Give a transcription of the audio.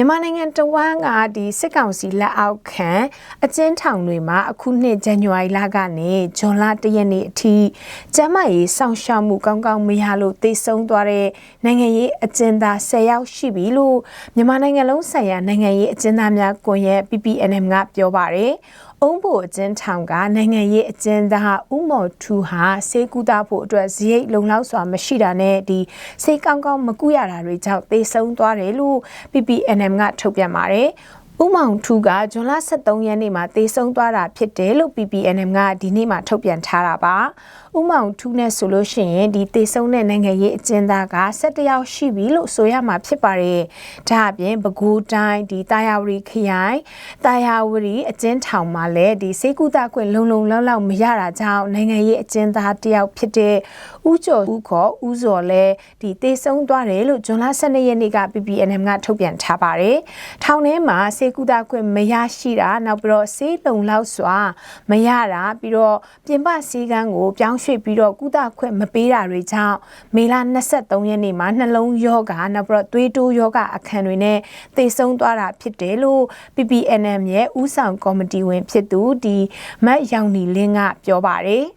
မြန်မာနိုင်ငံတဝန်းကဒီစစ်ကောင်စီလက်အောက်ခံအကျဉ်းထောင်တွေမှာအခုနှစ်ဇန်နဝါရီလကနေဇွန်လ၁ရက်နေ့အထိကျန်းမာရေးစောင့်ရှောက်မှုကောင်းကောင်းမရလို့သေဆုံးသွားတဲ့နိုင်ငံရေးအကျဉ်းသား10ယောက်ရှိပြီလို့မြန်မာနိုင်ငံလုံးဆိုင်ရာနိုင်ငံရေးအကျဉ်းသားများကွန်ရက် PPNM ကပြောပါတယ်။အုံးဖို့အကျဉ်းထောင်ကနိုင်ငံရေးအကျဉ်းသားဦးမော်ထူဟာစေကူတာဖို့အတွက်ဇရိတ်လုံလောက်စွာမရှိတာနဲ့ဒီစေကောင်းကောင်းမကူရတာတွေကြောင့်သေဆုံးသွားတယ်လို့ PPNM ကထုတ်ပြန်ပါတယ်။ ဦးမောင်ထူးကဇွန်လ23ရက်နေ့မှာသေဆုံးသွားတာဖြစ်တယ်လို့ PPNM ကဒီနေ့မှာထုတ်ပြန်ထားတာပါ။ဦးမောင်ထူးနဲ့ဆိုလို့ရှိရင်ဒီသေဆုံးတဲ့နိုင်ငံရေးအကျဉ်းသားက17ယောက်ရှိပြီလို့ဆိုရမှာဖြစ်ပါတယ်။ဒါအပြင်ပဲခူးတိုင်းဒီတာယာဝတီခရိုင်တာယာဝတီအကျဉ်းထောင်မှာလည်းဒီစေကူတာခွင့်လုံလုံလောက်လောက်မရတာကြောင့်နိုင်ငံရေးအကျဉ်းသားတယောက်ဖြစ်တဲ့ဦးကျော်ဦးခေါ်ဦးစော်လည်းဒီသေဆုံးသွားတယ်လို့ဇွန်လ12ရက်နေ့က PPNM ကထုတ်ပြန်ထားပါတယ်။ထောင်ထဲမှာစေဆေးကုသခွင့်မရရှိတာနောက်ပြီးတော့ဆေးလုံလောက်စွာမရတာပြီးတော့ပြင်ပဆေးကန်းကိုပြောင်းရွှေ့ပြီးတော့ကုသခွင့်မပေးတာတွေကြောင့်မေလ23ရက်နေ့မှာနှလုံးယောဂနောက်ပြီးတော့သွေးတိုးယောဂအခန်းတွေနဲ့သေဆုံးသွားတာဖြစ်တယ်လို့ PPNM ရဲ့ဥဆောင်ကော်မတီဝင်ဖြစ်သူဒီမတ်ရောင်နီလင်းကပြောပါတယ်